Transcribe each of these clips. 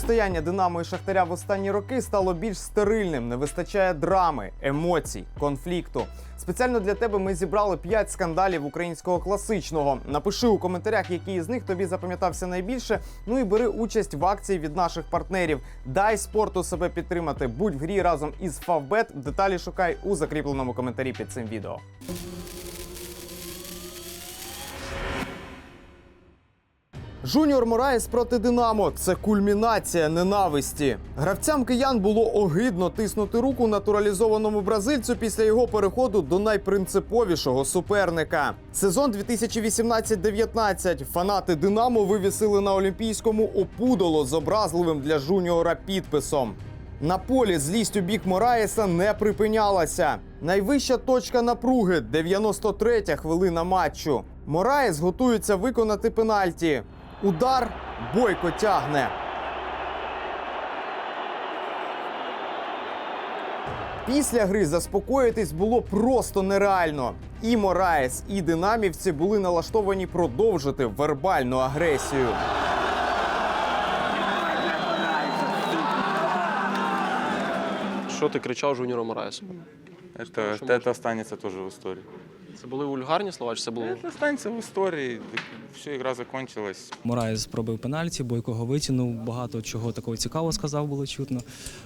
Протистояння Динамо і Шахтаря в останні роки стало більш стерильним. Не вистачає драми, емоцій, конфлікту. Спеціально для тебе ми зібрали 5 скандалів українського класичного. Напиши у коментарях, який з них тобі запам'ятався найбільше. Ну і бери участь в акції від наших партнерів. Дай спорту себе підтримати. Будь в грі разом із Фавбет. Деталі шукай у закріпленому коментарі під цим відео. Жуніор Мораєс проти Динамо це кульмінація ненависті. Гравцям киян було огидно тиснути руку натуралізованому бразильцю після його переходу до найпринциповішого суперника. Сезон 2018-19 фанати Динамо вивісили на Олімпійському опудоло з образливим для жуніора підписом. На полі злість у бік Мораєса не припинялася. Найвища точка напруги 93-я хвилина матчу. Мораєс готується виконати пенальті. Удар бойко тягне. Після гри заспокоїтись було просто нереально. І Мораєс, і динамівці були налаштовані продовжити вербальну агресію. Що ти кричав Жуніору Мораєсу? Это, Что это останется тоже в истории. Це були вульгарні слова, чи це було. Это останется в истории. Все, игра закончилась. Мораєс пробив пенальті, Бойко його витягнув. Багато чого такого цікавого сказав, було чутно.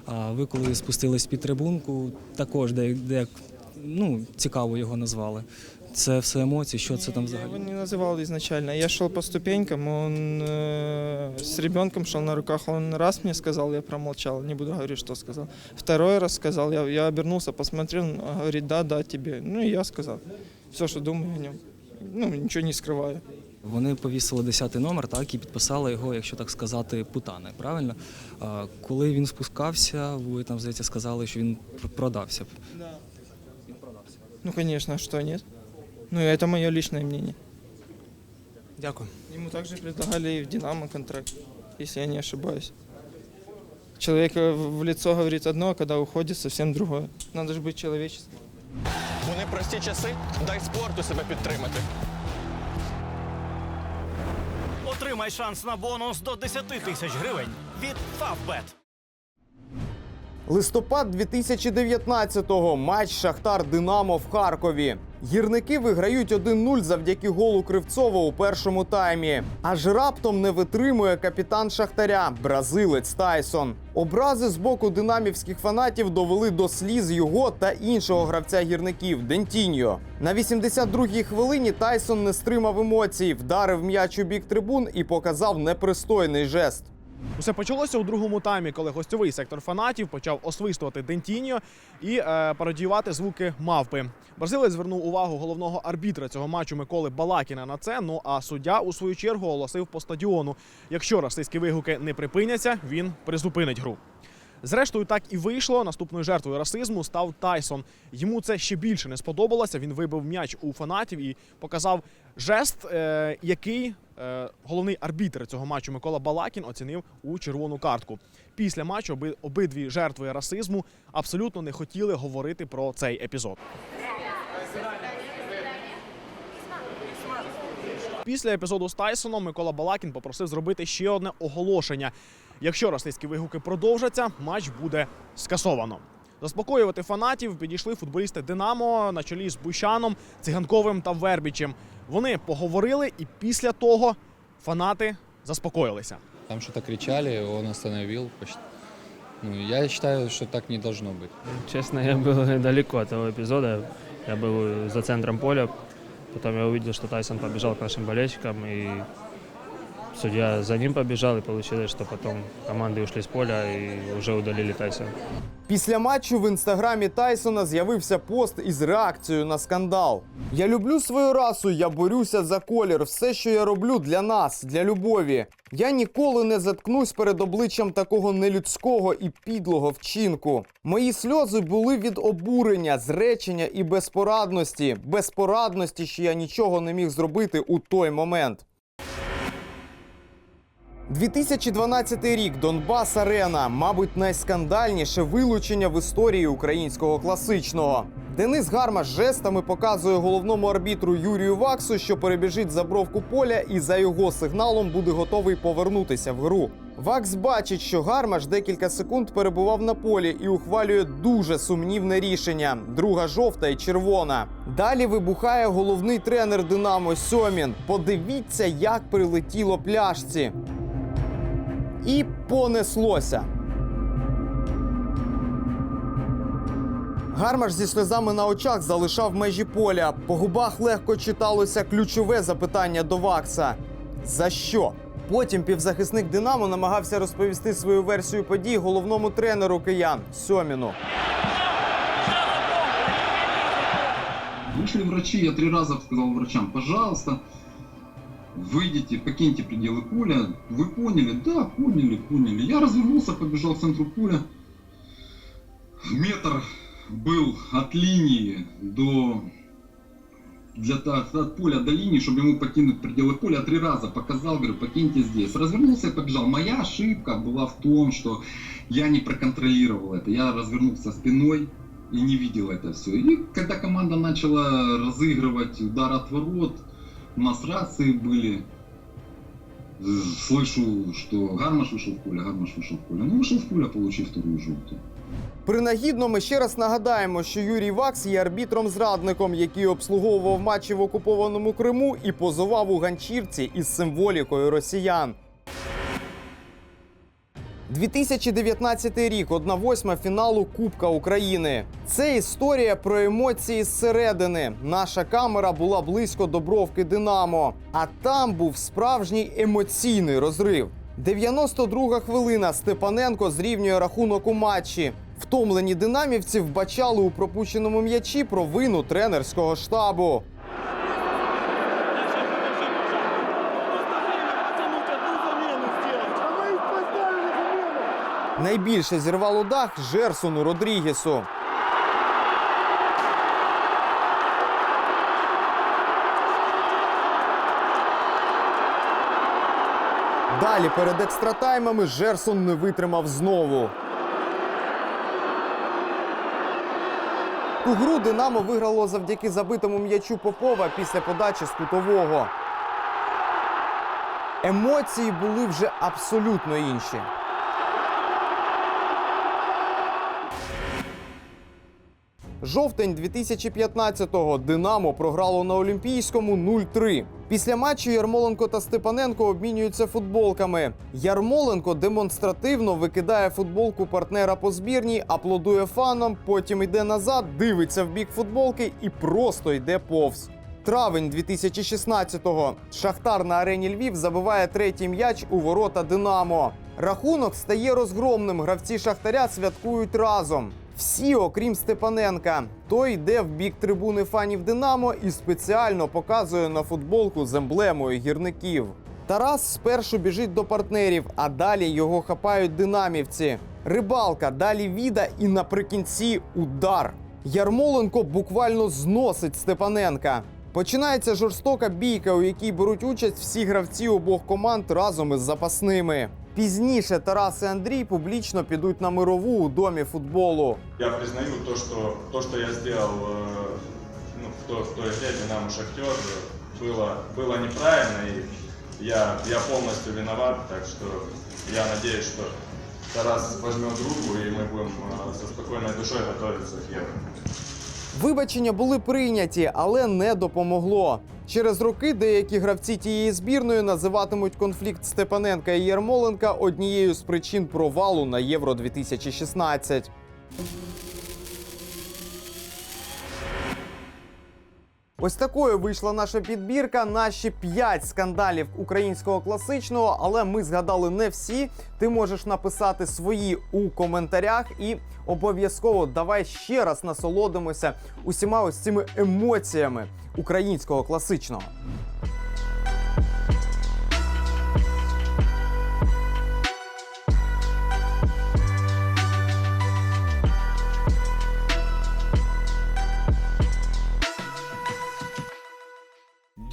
А ви коли спустились під трибунку, також де, де ну, цікаво його назвали. Це все емоції, що це там Я взагалі? его не называл изначально. Я шел по ступенькам, он э, с ребенком шел на руках. Он раз мне сказал, я промолчал, не буду говорить, что сказал. Второй раз сказал, я, я обернулся, посмотрел, он говорит, да, да, тебе. Ну и я сказал все, что думаю о нем. Ну, ничего не скрываю. Вони повісили 10 номер, так, і підписали його, якщо так сказати, путани. Правильно? А, коли він спускався, ви там, здається, сказали, що він пр- продався. Ну, конечно, а что нет? Ну, и это мое личное мнение. Дякую. Ему также предлагали и в «Динамо» контракт, если я не ошибаюсь. Человек э, в в лицо говорит одно, а когда уходит, совсем другое. Надо же быть человеческим. У непрості часи дай спорту себе підтримати. Отримай шанс на бонус до 10 тисяч гривень від Favbet. Листопад 2019-го. Матч Шахтар Динамо в Харкові. Гірники виграють 1-0 завдяки голу Кривцова у першому таймі. Аж раптом не витримує капітан Шахтаря, бразилець Тайсон. Образи з боку динамівських фанатів довели до сліз його та іншого гравця гірників Дентіньо. На 82-й хвилині Тайсон не стримав емоцій, вдарив м'яч у бік трибун і показав непристойний жест. Усе почалося у другому таймі, коли гостьовий сектор фанатів почав освистувати Дентіньо і е, пародіювати звуки мавпи. Бразилець звернув увагу головного арбітра цього матчу Миколи Балакіна на це. Ну а суддя у свою чергу оголосив по стадіону: якщо расистські вигуки не припиняться, він призупинить гру. Зрештою, так і вийшло. Наступною жертвою расизму став Тайсон. Йому це ще більше не сподобалося. Він вибив м'яч у фанатів і показав жест, е, який е, головний арбітр цього матчу Микола Балакін оцінив у червону картку. Після матчу оби, обидві жертви расизму абсолютно не хотіли говорити про цей епізод. Після епізоду з Тайсоном Микола Балакін попросив зробити ще одне оголошення. Якщо російські вигуки продовжаться, матч буде скасовано. Заспокоювати фанатів підійшли футболісти Динамо на чолі з Бущаном, Циганковим та Вербічем. Вони поговорили, і після того фанати заспокоїлися. Там что-то кричали, он остановил. почти. Ну, я считаю, что так не должно быть. Честно, я был далеко от этого эпизода. Я был за центром поля. Потом я увидел, что Тайсон побежал к нашим болельщикам, и судья за ним побежал, и получилось, что потом команды ушли с поля и уже удалили Тайсона. Після матчу в інстаграмі Тайсона з'явився пост із реакцією на скандал. Я люблю свою расу, я борюся за колір. Все, що я роблю для нас, для любові. Я ніколи не заткнусь перед обличчям такого нелюдського і підлого вчинку. Мої сльози були від обурення, зречення і безпорадності. Безпорадності, що я нічого не міг зробити у той момент. 2012 рік Донбас Арена, мабуть, найскандальніше вилучення в історії українського класичного. Денис Гармаш жестами показує головному арбітру Юрію Ваксу, що перебіжить за бровку поля, і за його сигналом буде готовий повернутися в гру. Вакс бачить, що Гармаш декілька секунд перебував на полі і ухвалює дуже сумнівне рішення: друга жовта і червона. Далі вибухає головний тренер Динамо Сьомін. Подивіться, як прилетіло пляшці. І понеслося. Гармаш зі сльозами на очах залишав межі поля. По губах легко читалося ключове запитання до Вакса: за що? Потім півзахисник Динамо намагався розповісти свою версію подій головному тренеру киян Сьоміну. Вышли врачи, я три раза сказал врачам, пожалуйста, выйдите, покиньте пределы поля. Вы поняли? Да, поняли, поняли. Я развернулся, побежал к центру поля. Метр был от линии до... Для, от, поля до линии, чтобы ему покинуть пределы поля, три раза показал, говорю, покиньте здесь. Развернулся и побежал. Моя ошибка была в том, что я не проконтролировал это. Я развернулся спиной, и не видел это все. И когда команда начала разыгрывать удар от ворот, у нас рации были. Э, Слышу, что Гармаш вышел в поле, Гармаш вышел в поле. Ну, вышел в поле, получив вторую желтую. Принагідно, ми ще раз нагадаємо, що Юрій Вакс є арбітром-зрадником, який обслуговував матчі в окупованому Криму і позував у ганчірці із символікою росіян. 2019 рік, 1-8 фіналу Кубка України. Це історія про емоції зсередини. Наша камера була близько до бровки Динамо, а там був справжній емоційний розрив. 92 хвилина. Степаненко зрівнює рахунок у матчі. Втомлені динамівці вбачали у пропущеному м'ячі провину тренерського штабу. Найбільше зірвало дах Жерсону Родрігесу. Далі перед екстратаймами Жерсон не витримав знову. Ту гру Динамо виграло завдяки забитому м'ячу Попова після подачі з кутового. Емоції були вже абсолютно інші. Жовтень 2015-го Динамо програло на Олімпійському 0-3. Після матчу Ярмоленко та Степаненко обмінюються футболками. Ярмоленко демонстративно викидає футболку партнера по збірній, аплодує фанам, потім йде назад, дивиться в бік футболки і просто йде повз. Травень 2016-го. Шахтар на арені Львів забиває третій м'яч у ворота Динамо. Рахунок стає розгромним. Гравці Шахтаря святкують разом. Всі, окрім Степаненка. Той йде в бік трибуни фанів Динамо і спеціально показує на футболку з емблемою гірників. Тарас спершу біжить до партнерів, а далі його хапають динамівці. Рибалка, далі віда і наприкінці удар. Ярмоленко буквально зносить Степаненка. Починається жорстока бійка, у якій беруть участь всі гравці обох команд разом із запасними. Пізніше Тарас і Андрій публічно підуть на мирову у домі футболу. Я признаю то, что то, что я сделал э, ну, в, то, в той игре Динамо Шахтер, э, было, было неправильно, и я, я полностью виноват, так что я надеюсь, что Тарас возьмет руку, и мы будем э, со спокойной душой готовиться к Евро. Вибачення були прийняті, але не допомогло. Через роки деякі гравці тієї збірної називатимуть конфлікт Степаненка і Ярмоленка однією з причин провалу на Євро 2016. Ось такою вийшла наша підбірка. Наші 5 скандалів українського класичного, але ми згадали не всі. Ти можеш написати свої у коментарях і обов'язково давай ще раз насолодимося усіма ось цими емоціями українського класичного.